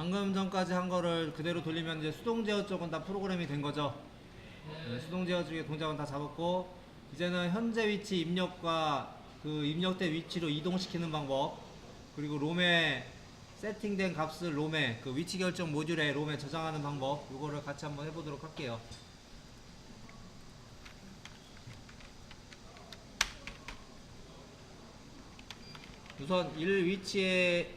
방금 전까지 한 거를 그대로 돌리면 이제 수동 제어 쪽은 다 프로그램이 된 거죠. 네, 수동 제어 쪽에 동작은 다 잡았고 이제는 현재 위치 입력과 그 입력된 위치로 이동시키는 방법 그리고 롬에 세팅된 값을 롬에 그 위치 결정 모듈에 롬에 저장하는 방법 이거를 같이 한번 해보도록 할게요. 우선 1 위치의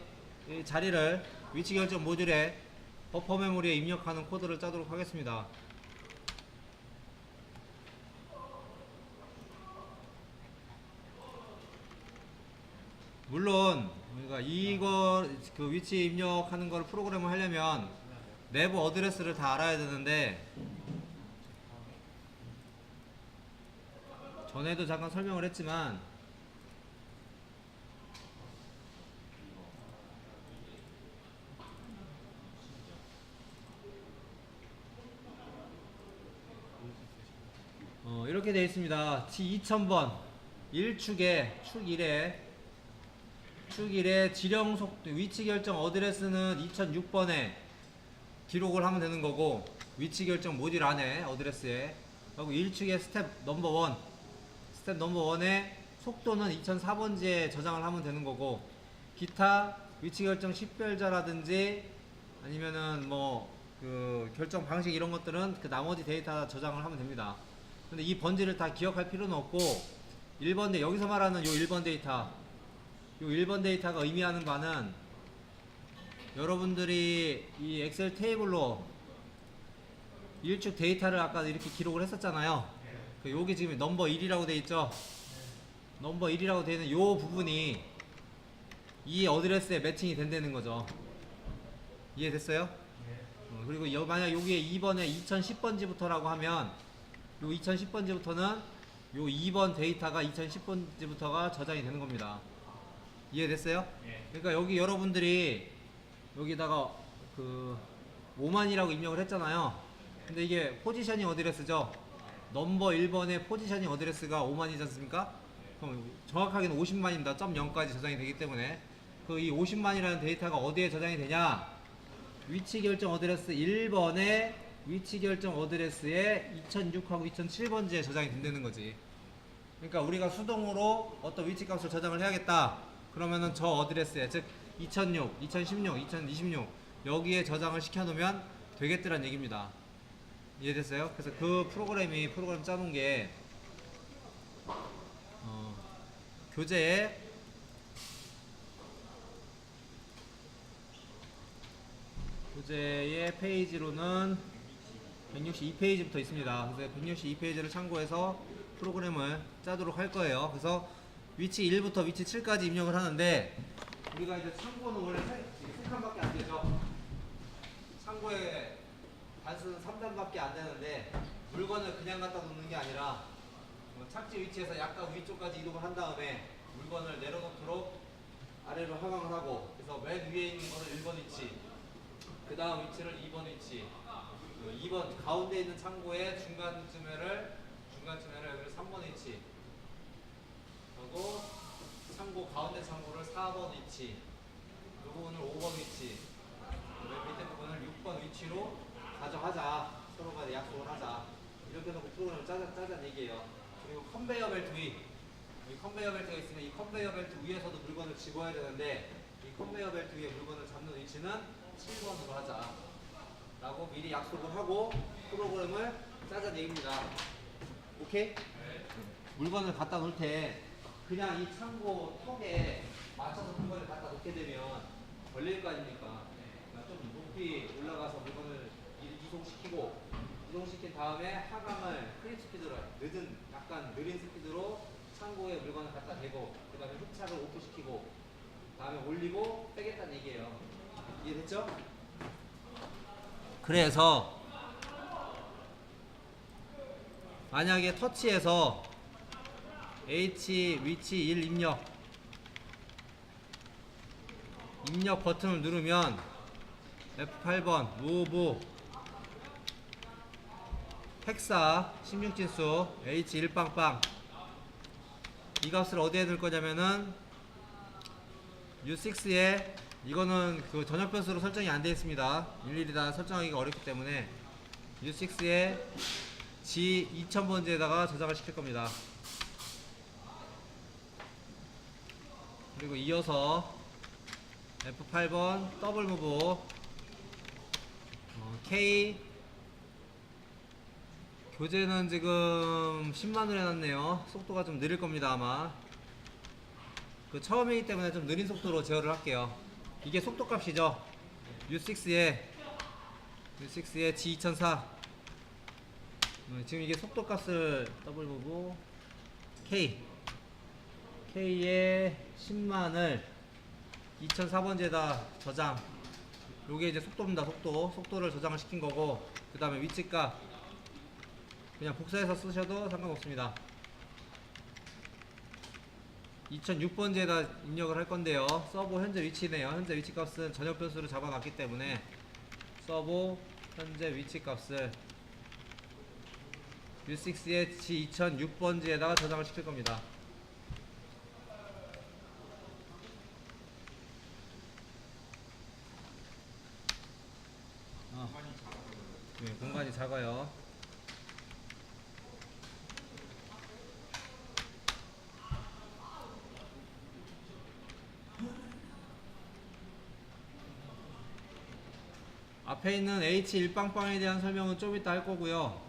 이 자리를 위치 결정 모듈에 버퍼 메모리에 입력하는 코드를 짜도록 하겠습니다. 물론 우리가 이거 그 위치 입력하는 걸 프로그램을 하려면 내부 어드레스를 다 알아야 되는데 전에도 잠깐 설명을 했지만 어, 이렇게 되어 있습니다. T2000번 1축에 축 1에 축 1에 지령 속도 위치 결정 어드레스는 2006번에 기록을 하면 되는 거고 위치 결정 모듈 안에 어드레스에 그리고 1축의 스텝 넘버 1 스텝 넘버 1에 속도는 2004번지에 저장을 하면 되는 거고 기타 위치 결정 식별자라든지 아니면은 뭐 그 결정 방식 이런 것들은 그 나머지 데이터 저장을 하면 됩니다. 근데 이 번지를 다 기억할 필요는 없고 1번 데 여기서 말하는 요 1번 데이터 요 1번 데이터가 의미하는 바는 여러분들이 이 엑셀 테이블로 일축 데이터를 아까 이렇게 기록을 했었잖아요. 그 요게 지금 넘버 1이라고 돼 있죠. 넘버 1이라고 되어 있는 요 부분이 이 어드레스에 매칭이 된다는 거죠. 이해됐어요? 어, 그리고 여, 만약 여기에 2번에 2010번지부터라고 하면 요 2010번지부터는 요 2번 데이터가 2010번지부터가 저장이 되는 겁니다. 이해됐어요? 그러니까 여기 여러분들이 여기다가 그 5만이라고 입력을 했잖아요. 근데 이게 포지셔닝 어드레스죠. 넘버 1번의 포지셔닝 어드레스가 5만이지 않습니까? 그럼 정확하게는 50만입니다. 점 0까지 저장이 되기 때문에 그 이 50만이라는 데이터가 어디에 저장이 되냐? 위치 결정 어드레스 1번에 위치 결정 어드레스에 2006하고 2007번지에 저장이 된다는 거지. 그러니까 우리가 수동으로 어떤 위치 값을 저장을 해야겠다. 그러면은 저 어드레스에 즉 2006, 2016, 2026 여기에 저장을 시켜 놓으면 되겠더란 얘기입니다. 이해됐어요? 그래서 그 프로그램이 프로그램 짜놓은 게 어, 교재에 교재의 페이지로는 162페이지부터 있습니다. 그래서 162페이지를 참고해서 프로그램을 짜도록 할 거예요. 그래서 위치 1부터 위치 7까지 입력을 하는데 우리가 이제 참고는 원래 3칸밖에 안 되죠. 참고에 단수는 3단밖에 안 되는데 물건을 그냥 갖다 놓는 게 아니라 뭐 착지 위치에서 약간 위쪽까지 이동을 한 다음에 물건을 내려놓도록 아래로 하강을 하고 그래서 맨 위에 있는 거는 1번 위치 그 다음 위치를 2번 위치 그 2번 가운데 있는 창고의 중간쯤에를 중간쯤에를 여기를 3번 위치 그리고 창고 가운데 창고를 4번 위치 이 부분을 5번 위치 맨 밑에 부분을 6번 위치로 가져가자. 서로가 약속을 하자. 이렇게 해놓고 프로그램을 짜자, 짜자는 얘기예요. 그리고 컨베이어 벨트 위. 이 컨베이어 벨트가 있으면 이 컨베이어 벨트 위에서도 물건을 집어야 되는데 이 컨베이어 벨트 위에 물건을 잡는 위치는 7번으로 하자 라고 미리 약속을 하고 프로그램을 짜자는 얘기입니다 오케이? 물건을 갖다 놓을 때 그냥 이 창고 턱에 맞춰서 물건을 갖다 놓게 되면 걸릴 거 아닙니까? 그러니까 좀 높이 올라가서 물건을 이- 이동시키고 이동시킨 다음에 하강을 크립 스피드로 늦은 약간 느린 스피드로 창고에 물건을 갖다 대고 그 다음에 흡착을 오프시키고 다음에 올리고 빼겠다는 얘기예요. 이해됐죠? 그래서 만약에 터치해서 H 위치 1 입력. 입력 버튼을 누르면 F8번 무브 헥사 16진수 H1빵빵. 이 값을 어디에 넣을 거냐면은 U6에 이거는 그 전역 변수로 설정이 안 되어 있습니다. 일일이 다 설정하기가 어렵기 때문에 U6에 G 2000번지에다가 저장을 시킬 겁니다. 그리고 이어서 F8번 더블 무브 어, K 교재는 지금 10만으로 해놨네요. 속도가 좀 느릴 겁니다 아마. 그 처음이기 때문에 좀 느린 속도로 제어를 할게요. 이게 속도 값이죠. U6에 U6에 G2004 어, 지금 이게 속도 값을 더블 보고 K. K의 10만을 2004번지에다 저장. 요게 이제 속도입니다. 속도. 속도를 저장을 시킨 거고 그 다음에 위치값 그냥 복사해서 쓰셔도 상관없습니다 2006번지에다 입력을 할 건데요 서버 현재 위치네요 현재 위치 값은 전역 변수로 잡아놨기 때문에 서버 현재 위치 값을 U6의 G2006번지에다가 저장을 시킬 겁니다 어. 네, 공간이 작아요. 앞에 있는 H1빵빵에 대한 설명은 좀 이따 할 거고요.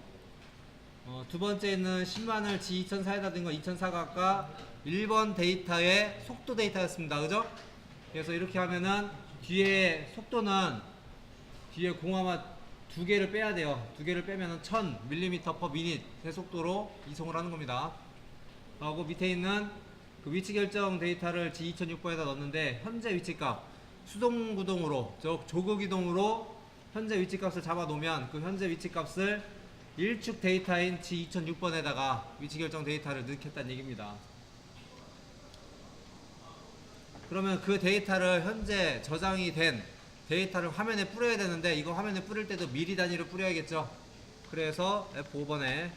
어, 두 번째는 10만을 G2004에다 든거 2004가 아까 1번 데이터의 속도 데이터였습니다. 그죠? 그래서 이렇게 하면은 뒤에 속도는 뒤에 공화마 두 개를 빼야 돼요. 두 개를 빼면은 1000mm per minute 속도로 이송을 하는 겁니다. 하고 밑에 있는 그 위치 결정 데이터를 G2006번에다 넣었는데 현재 위치값 수동 구동으로 저 조급 이동으로 현재 위치값을 잡아 놓으면 그 현재 위치값을 일축 데이터인 G2006번에다가 위치 결정 데이터를 넣겠다는 얘기입니다. 그러면 그 데이터를 현재 저장이 된 데이터를 화면에 뿌려야 되는데 이거 화면에 뿌릴 때도 미리 단위로 뿌려야겠죠. 그래서 F5번에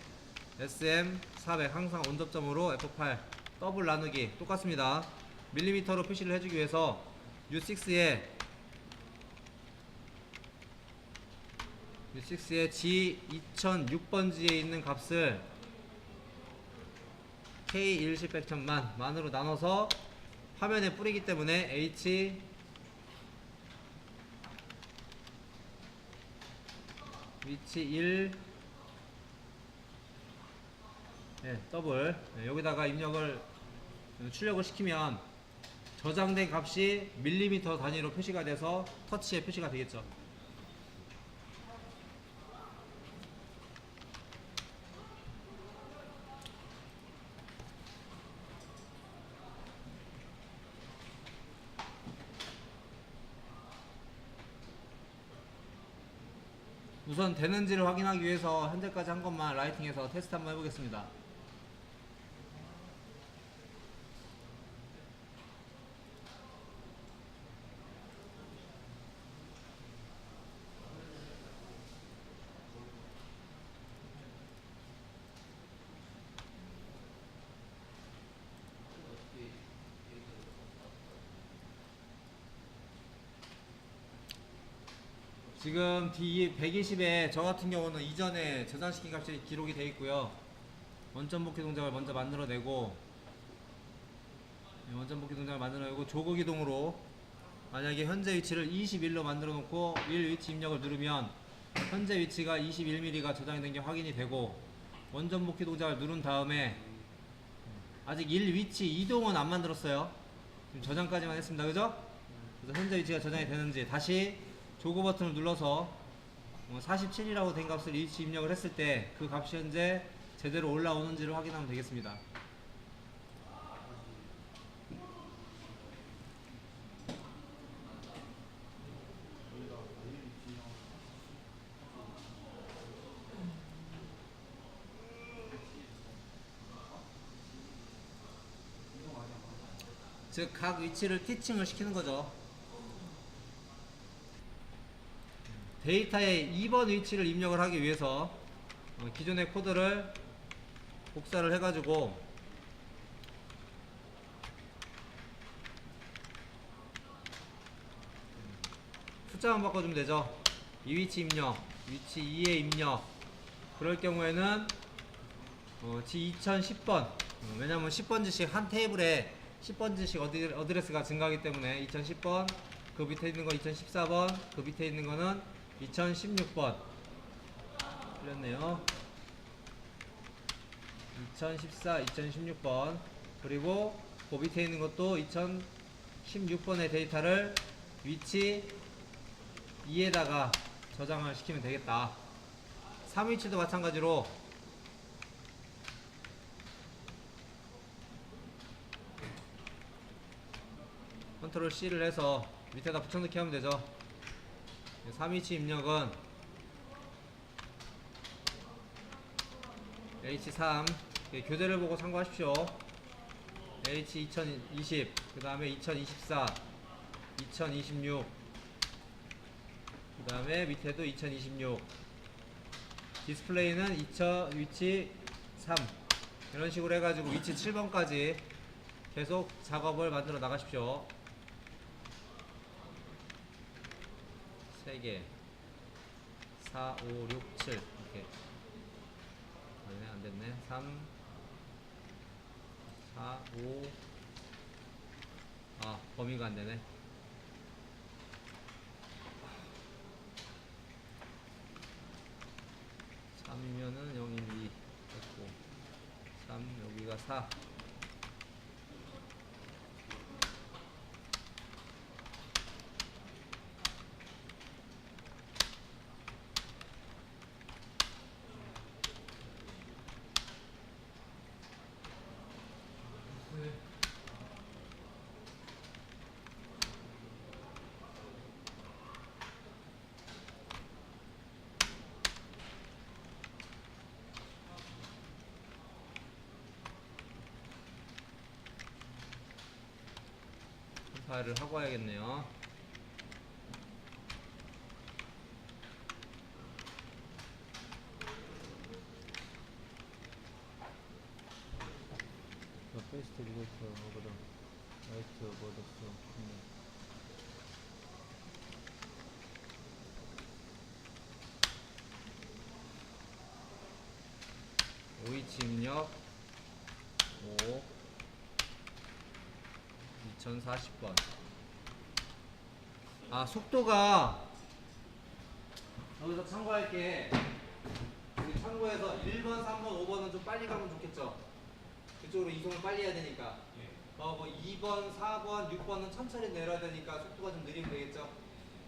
SM400 항상 원접점으로 F8 더블 나누기 똑같습니다. 밀리미터로 표시를 해주기 위해서 U6에 U6에 G2006번지에 있는 값을 K 1십 100천만 만으로 나눠서 화면에 뿌리기 때문에 H 위치 1 네, 더블 네, 여기다가 입력을 어, 출력을 시키면 저장된 값이 밀리미터 단위로 표시가 돼서 터치에 표시가 되겠죠. 우선 되는지를 확인하기 위해서 현재까지 한 것만 라이팅해서 테스트 한번 해보겠습니다. 지금 D 120에 저 같은 경우는 이전에 저장시킨 값이 기록이 되어 있고요. 원점 복귀 동작을 먼저 만들어내고 네, 원점 복귀 동작을 만들어내고 조거 기동으로 만약에 현재 위치를 21로 만들어 놓고 1 위치 입력을 누르면 현재 위치가 21mm가 저장이 된 게 확인이 되고 원점 복귀 동작을 누른 다음에 아직 1 위치 이동은 안 만들었어요. 지금 저장까지만 했습니다. 그죠? 그래서 현재 위치가 저장이 되는지 다시 조거 버튼을 눌러서 47이라고 된 값을 위치 입력을 했을 때 그 값이 현재 제대로 올라오는지를 확인하면 되겠습니다. 즉 각 위치를 티칭을 시키는 거죠. 데이터의 2번 위치를 입력을 하기 위해서 어, 기존의 코드를 복사를 해가지고 숫자만 바꿔주면 되죠. 이 위치 입력, 위치 2에 입력. 그럴 경우에는 어, 지 2010번. 어, 왜냐면 10번지씩 한 테이블에 10번지씩 어디, 어드레스가 증가하기 때문에 2010번, 그 밑에 있는 거 2014번, 그 밑에 있는 거는 2016번. 틀렸네요. 2014, 2016번. 그리고 그 밑에 있는 것도 2016번의 데이터를 위치 2에다가 저장을 시키면 되겠다. 3위치도 마찬가지로 컨트롤 C를 해서 밑에다 붙여넣기 하면 되죠. 3위치 입력은 H3. 예, 교재를 보고 참고하십시오. H2020 그 다음에 2024 2026 그 다음에 밑에도 2026 디스플레이는 2000 위치 3 이런 식으로 해가지고 위치 7번까지 계속 작업을 만들어 나가십시오 3개. 4, 5, 6, 7 이렇게. 아니네 안됐네. 3 4, 5 아, 범위가 안 되네. 삼이면은 0, 1, 2 됐고 3 여기가 4 파일을 하고 와야겠네요. 페이스트 리고있어 거든. 라이트 뭐였어. 오이치 입력. 5 2040번. 아, 속도가 여기서 참고할게. 여기 참고해서 1번, 3번, 5번은 좀 빨리 가면 좋겠죠. 그쪽으로 이동을 빨리 해야 되니까. 어, 뭐 2번, 4번, 6번은 천천히 내려야 되니까 속도가 좀 느리면 되겠죠.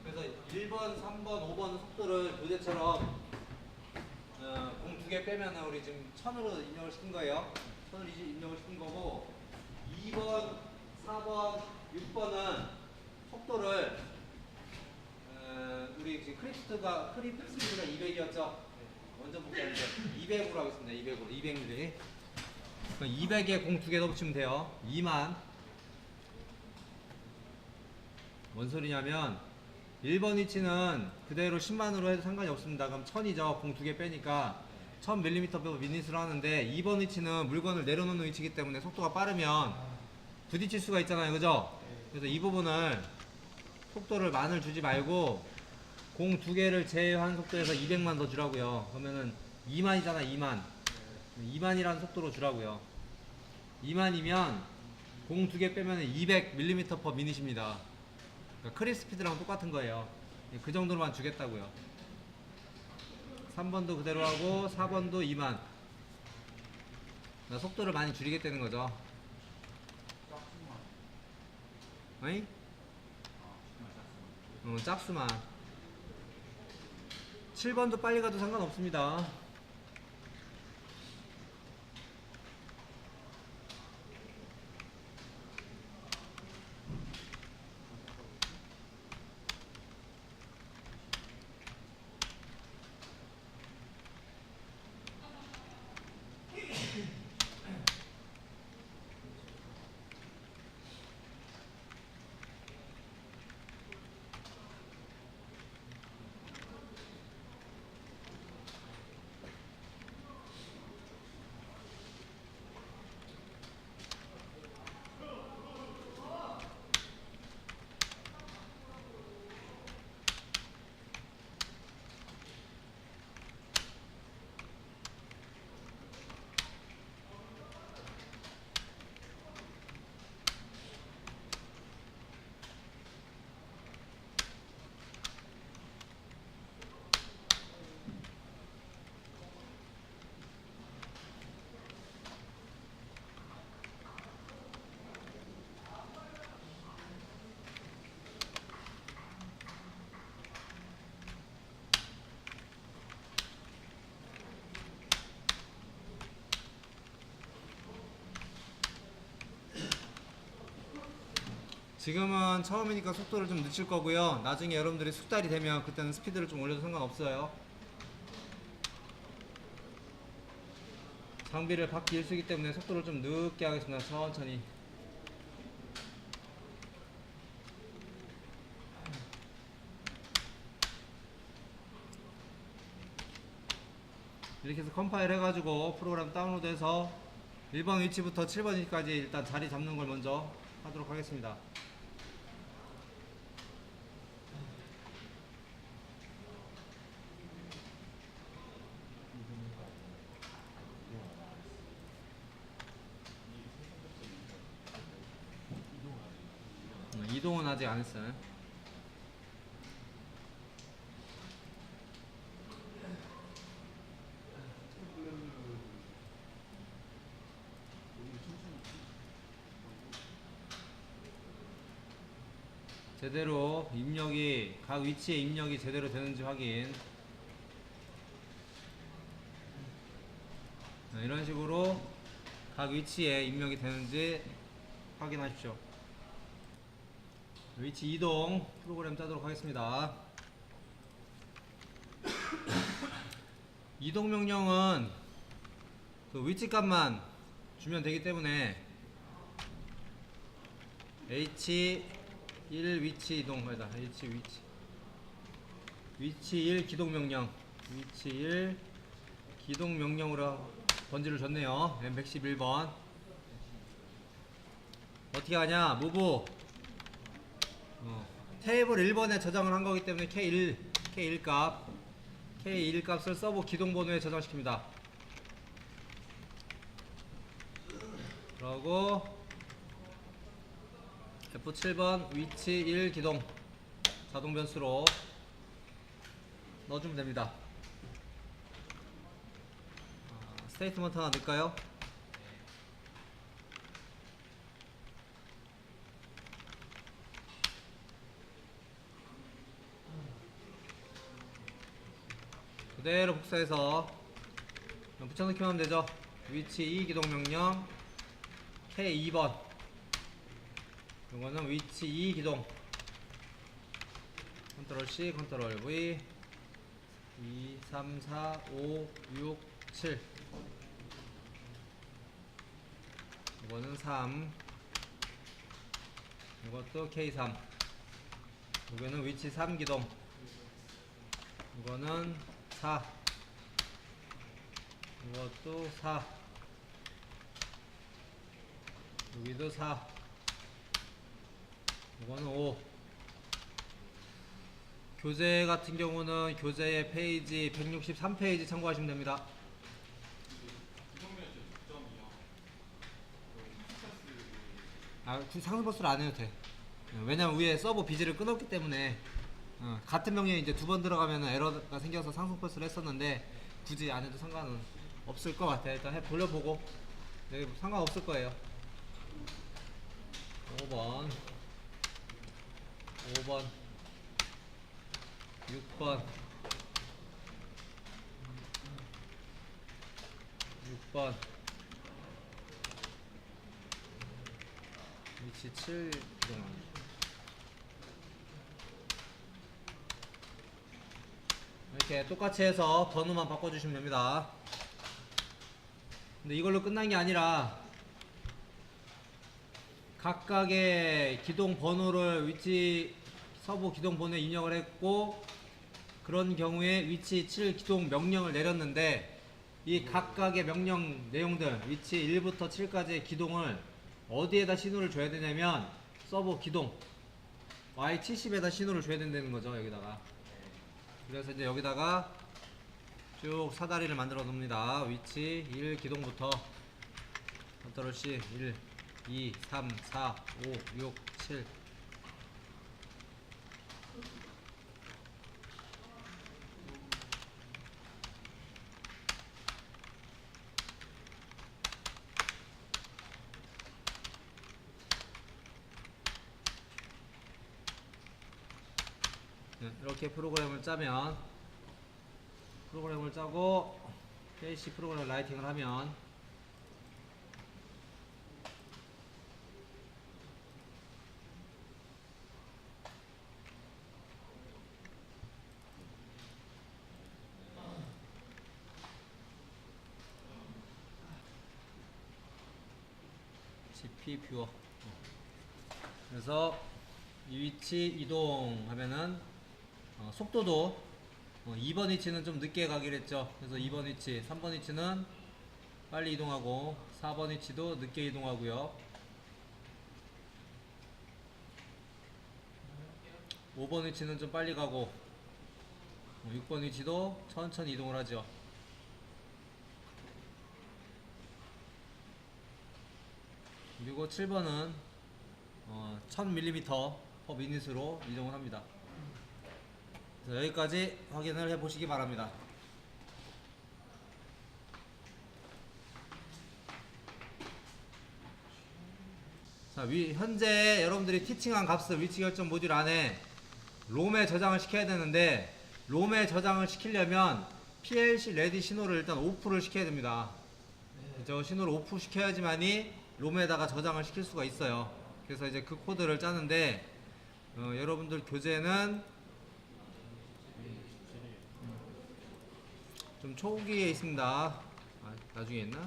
그래서 1번, 3번, 5번은 속도를 교재처럼 어, 공두 개 빼면은 우리 지금 천으로 입력을 시킨 거예요. 천으로 입력을 시킨 거고 2번, 4번, 6번은 속도를 어, 우리 지금 크리프트가 크리프트가 200이었죠. 먼저 볼게요. 200으로 하겠습니다. 200으로 200mm. 200에 공 두 개 더 붙이면 돼요. 2만. 뭔 소리냐면 1번 위치는 그대로 10만으로 해도 상관이 없습니다. 그럼 1000이죠. 공 두 개 빼니까 1000mm 미닛으로 하는데 2번 위치는 물건을 내려놓는 위치이기 때문에 속도가 빠르면 부딪힐 수가 있잖아요. 그죠? 그래서 이 부분을 속도를 만을 주지 말고 공 두 개를 제외한 속도에서 200만 더 주라고요. 그러면은 2만이잖아, 2만. 2만이라는 속도로 주라고요. 2만이면 공 두 개 빼면 200mm per 미닛입니다. 그러니까 크립 스피드랑 똑같은 거예요. 그 정도로만 주겠다고요. 3번도 그대로 하고 4번도 2만. 그러니까 속도를 많이 줄이겠다는 거죠. 어이? 어, 짝수만. 7번도 빨리 가도 상관없습니다. 지금은 처음이니까 속도를 좀 늦출 거고요. 나중에 여러분들이 숙달이 되면 그때는 스피드를 좀 올려도 상관없어요. 장비를 바퀴 일수기 때문에 속도를 좀 늦게 하겠습니다. 천천히. 이렇게 해서 컴파일 해가지고 프로그램 다운로드해서 1번 위치부터 7번 위치까지 일단 자리 잡는 걸 먼저 하도록 하겠습니다. 이동은 아직 안 했어요. 제대로 입력이 각 위치에 입력이 제대로 되는지 확인. 네, 이런 식으로 각 위치에 입력이 되는지 확인하십시오. 위치 이동 프로그램 짜도록 하겠습니다. 이동 명령은 그 위치 값만 주면 되기 때문에 H 1 위치 이동 아니다. H 위치. 위치 1 기동 명령. 위치 1 기동 명령으로 번지를 줬네요. M111번. 어떻게 하냐? 어, 테이블 1번에 저장을 한 거기 때문에 K1 K1 값 K1 값을 서버 기동 번호에 저장시킵니다 그러고 F7번 위치 1 기동 자동 변수로 넣어주면 됩니다. 아, 스테이트먼트 하나 넣을까요? 그대로 복사해서 붙여넣기만 하면 되죠. 위치 2 기동 명령 K2번. 이거는 위치 2 기동. 컨트롤 C 컨트롤 V. 2 3 4 5 6 7 이거는 3 이것도 K3 이거는 위치 3 기동. 이거는 4 이것도 4 여기도 4 이거는 5 교재 같은 경우는 교재의 페이지 163페이지 참고하시면 됩니다. 아, 굳이 상승 버스를 안 해도 돼. 어, 왜냐면 위에 서버 비즈를 끊었기 때문에 어, 같은 명령이 이제 두 번 들어가면 에러가 생겨서 상승버스를 했었는데 굳이 안 해도 상관은 없을 것 같아 일단 해 돌려보고. 네, 상관 없을 거예요. 5번. 5번. 6번. 6번. 위치 7기동 이렇게 똑같이 해서 번호만 바꿔주시면 됩니다. 근데 이걸로 끝난 게 아니라 각각의 기동 번호를 위치 서부 기동 번호에 입력을 했고 그런 경우에 위치 7 기동 명령을 내렸는데 이 각각의 명령 내용들 위치 1부터 7까지의 기동을 어디에다 신호를 줘야 되냐면 서버 기동 Y70에다 신호를 줘야 된다는 거죠 여기다가 그래서 이제 여기다가 쭉 사다리를 만들어 놓습니다. 위치 1 기동부터. 컨트롤 C 1 2 3 4 5 6 7 이렇게 프로그램을 짜면 프로그램을 짜고 KC 프로그램 라이팅을 하면 GP 뷰어. 그래서 이 위치 이동하면은 어, 속도도 어, 2번 위치는 좀 늦게 가기로 했죠. 그래서 2번 위치, 3번 위치는 빨리 이동하고 4번 위치도 늦게 이동하고요. 5번 위치는 좀 빨리 가고 6번 위치도 천천히 이동을 하죠. 그리고 7번은 어, 1000mm per 미닛으로 이동을 합니다. 여기까지 확인을 해 보시기 바랍니다. 자, 위, 현재 여러분들이 티칭한 값을 위치 결정 모듈 안에 롬에 저장을 시켜야 되는데 롬에 저장을 시키려면 PLC 레디 신호를 일단 오프를 시켜야 됩니다. 저 신호를 오프 시켜야지만이 롬에다가 저장을 시킬 수가 있어요. 그래서 이제 그 코드를 짜는데 어, 여러분들 교재는 좀 초기에 있습니다. 아, 나중에 있나?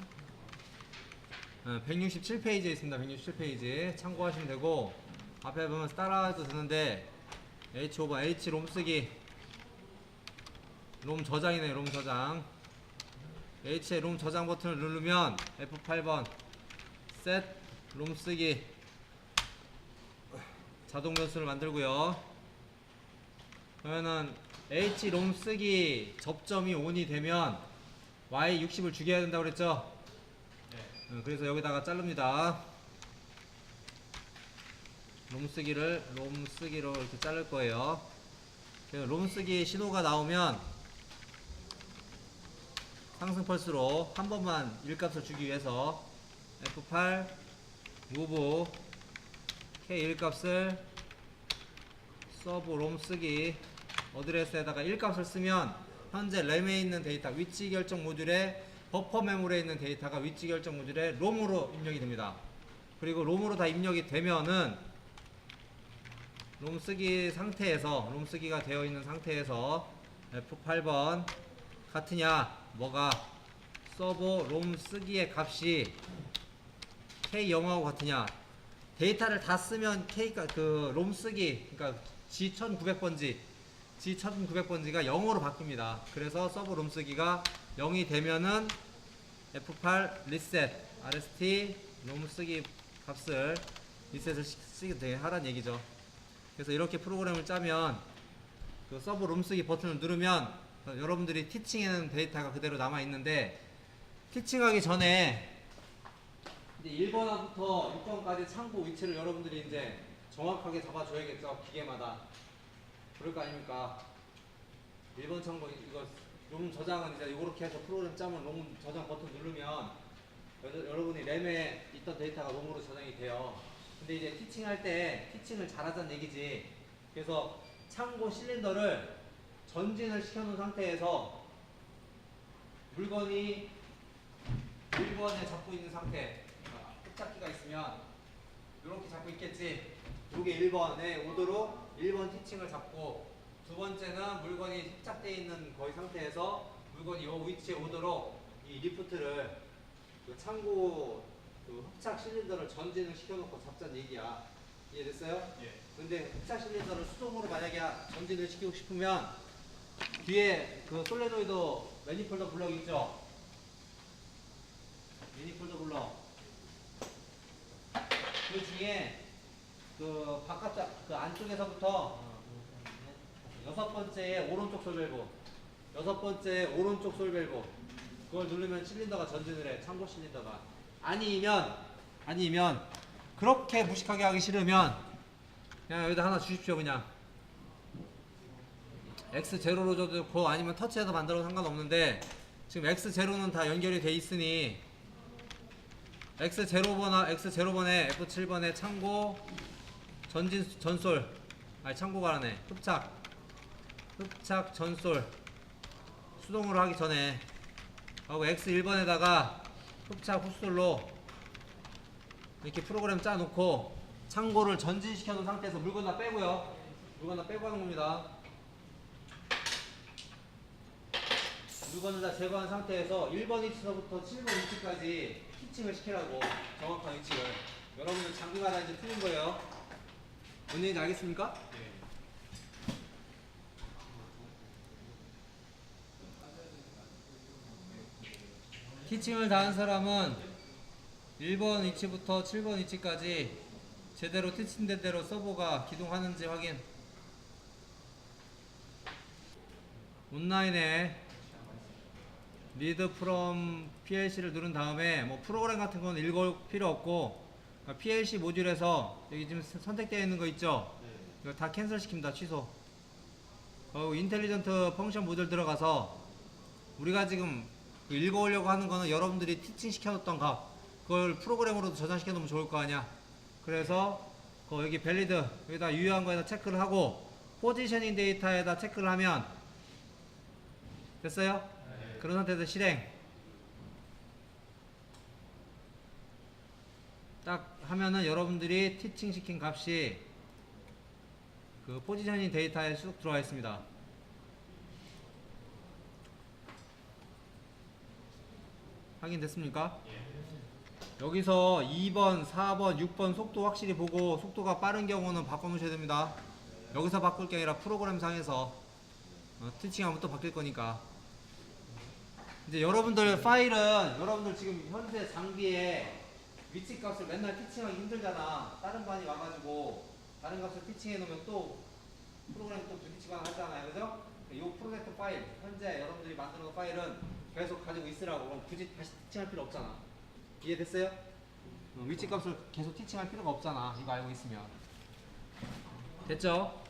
어, 167페이지에 있습니다. 167페이지 참고하시면 되고 앞에 보면 따라해도 되는데 H5번 H 롬 쓰기 롬 저장이네 롬 저장 H의 롬 저장 버튼을 누르면 F8번 셋롬 쓰기 자동 변수를 만들고요 그러면은 H 롬 쓰기 접점이 ON이 되면 Y 60을 죽여야 된다고 그랬죠? 어, 그래서 여기다가 자릅니다. 롬 쓰기를 롬 쓰기로 이렇게 자를 거예요. 롬 쓰기 신호가 나오면 상승 펄스로 한 번만 일값을 주기 위해서 F8 무브 K 1값을 서브 롬 쓰기 어드레스에다가 1값을 쓰면 현재 램에 있는 데이터 위치 결정 모듈에 버퍼 메모리에 있는 데이터가 위치 결정 모듈에 롬으로 입력이 됩니다. 그리고 롬으로 다 입력이 되면은 롬 쓰기 상태에서 롬 쓰기가 되어 있는 상태에서 F8번 같으냐 뭐가 서버 롬 쓰기의 값이 K0하고 같으냐 데이터를 다 쓰면 K가 그 롬 쓰기 그러니까 G1900번지 G1900번지가 0으로 바뀝니다. 그래서 서버 롬 쓰기가 0이 되면은 F8 리셋 RST 롬 쓰기 값을 리셋을 시- 쓰게 돼 하란 얘기죠. 그래서 이렇게 프로그램을 짜면 그 서버 롬 쓰기 버튼을 누르면 여러분들이 티칭하는 데이터가 그대로 남아 있는데 티칭하기 전에 이제 1번부터 6번까지 창고 위치를 여러분들이 이제 정확하게 잡아줘야겠죠 기계마다 그럴 거 아닙니까? 1번 창고 이거 롬 저장은 이제 이렇게 해서 프로그램 짜면 롬 저장 버튼 누르면 여, 여러분이 램에 있던 데이터가 롬으로 저장이 돼요. 근데 이제 티칭 할 때 티칭을 잘하자는 얘기지. 그래서 창고 실린더를 전진을 시켜놓은 상태에서 물건이 1번에 잡고 있는 상태 아, 흡착기가 있으면 이렇게 잡고 있겠지 요게 1번에 오도록 1번 티칭을 잡고 두 번째는 물건이 흡착되어 있는 거의 상태에서 물건이 요 위치에 오도록 이 리프트를 그 창고 그 흡착 실린더를 전진을 시켜놓고 잡자는 얘기야 이해됐어요? 예. 근데 흡착 실린더를 수동으로 만약에 전진을 시키고 싶으면 뒤에 그 솔레노이드 매니폴더 블럭 있죠? 매니폴더 블럭 그 중에 그 바깥 그 안쪽에서부터 여섯 번째에 오른쪽 솔밸브 여섯 번째 오른쪽 솔밸브 그걸 누르면 실린더가 전진을 해 참고 실린더가. 아니면 아니면 그렇게 무식하게 하기 싫으면 그냥 여기다 하나 주십시오 그냥. X0로 줘도 좋고 아니면 터치해서 만들어도 상관없는데 지금 X0는 다 연결이 돼 있으니 X0번, X0번에 F7번에 창고 전진 전솔. 아니 창고가 라네. 흡착. 흡착 전솔. 수동으로 하기 전에 하고 X1번에다가 흡착 흡솔로 이렇게 프로그램 짜놓고 창고를 전진시켜 놓은 상태에서 물건 다 빼고요. 물건 다 빼고 하는 겁니다. 물건을 다 제거한 상태에서 1번 위치서부터 7번 위치까지 피칭을 시키라고 정확한 위치를. 여러분들 장비마다 이제 틀린 거예요. 뭔 얘기인지 알겠습니까? 티칭을 다한 사람은 1번 위치부터 7번 위치까지 제대로 티칭된 대로 서버가 기동하는지 확인. 온라인에 리드 프롬 PLC를 누른 다음에 뭐 프로그램 같은 건 읽을 필요 없고 그러니까 PLC 모듈에서 여기 지금 선택되어 있는 거 있죠? 이거 다 캔슬 시킵니다. 취소. 어, 인텔리전트 펑션 모듈 들어가서 우리가 지금 그 읽어오려고 하는 거는 여러분들이 티칭 시켜놓던 값 그걸 프로그램으로도 저장시켜 놓으면 좋을 거 아니야. 그래서 그 여기 밸리드 여기다 유효한 거에다 체크를 하고 포지셔닝 데이터에다 체크를 하면 됐어요? 그런 상태에서 실행 딱 하면은 여러분들이 티칭 시킨 값이 그 포지셔닝 데이터에 쑥 들어와 있습니다. 확인됐습니까? 여기서 2번, 4번, 6번 속도 확실히 보고 속도가 빠른 경우는 바꿔놓으셔야 됩니다. 여기서 바꿀 게 아니라 프로그램 상에서 어, 티칭하면 또 바뀔 거니까. 이제 여러분들 파일은 여러분들 지금 현재 장비에 위치 값을 맨날 티칭하기 힘들잖아. 다른 반이 와가지고 다른 값을 티칭해 놓으면 또 프로그램 또 부딪히거나 하잖아요. 그죠? 이 프로젝트 파일, 현재 여러분들이 만들어 놓은 파일은 계속 가지고 있으라고. 그럼 굳이 다시 티칭할 필요 없잖아. 이해됐어요? 어, 위치 값을 계속 티칭할 필요가 없잖아. 이거 알고 있으면. 됐죠?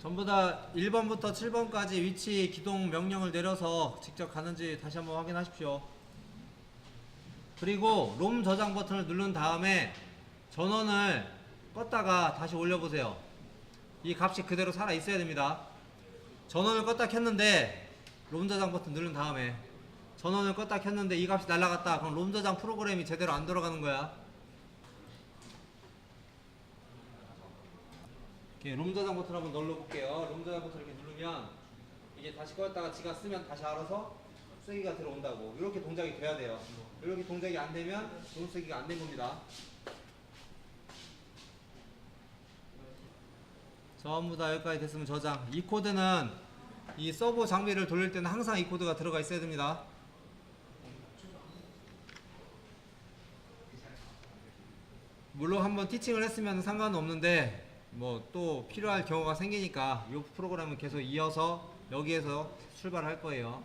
전부 다 1번부터 7번까지 위치 기동 명령을 내려서 직접 가는지 다시 한번 확인하십시오. 그리고 롬 저장 버튼을 누른 다음에 전원을 껐다가 다시 올려보세요. 이 값이 그대로 살아 있어야 됩니다. 전원을 껐다 켰는데 롬 저장 버튼 누른 다음에 전원을 껐다 켰는데 이 값이 날라갔다. 그럼 롬 저장 프로그램이 제대로 안 돌아가는 거야. 이렇게 롬 저장 버튼 한번 눌러볼게요. 롬 저장 버튼 이렇게 누르면 이게 다시 꺼였다가 지가 쓰면 다시 알아서 쓰기가 들어온다고. 이렇게 동작이 돼야 돼요. 이렇게 동작이 안 되면 롬 쓰기가 안 된 겁니다. 전부 다 여기까지 됐으면 저장. 이 코드는 이 서버 장비를 돌릴 때는 항상 이 코드가 들어가 있어야 됩니다. 물론 한번 티칭을 했으면 상관은 없는데 뭐 또 필요할 경우가 생기니까 이 프로그램은 계속 이어서 여기에서 출발할 거예요.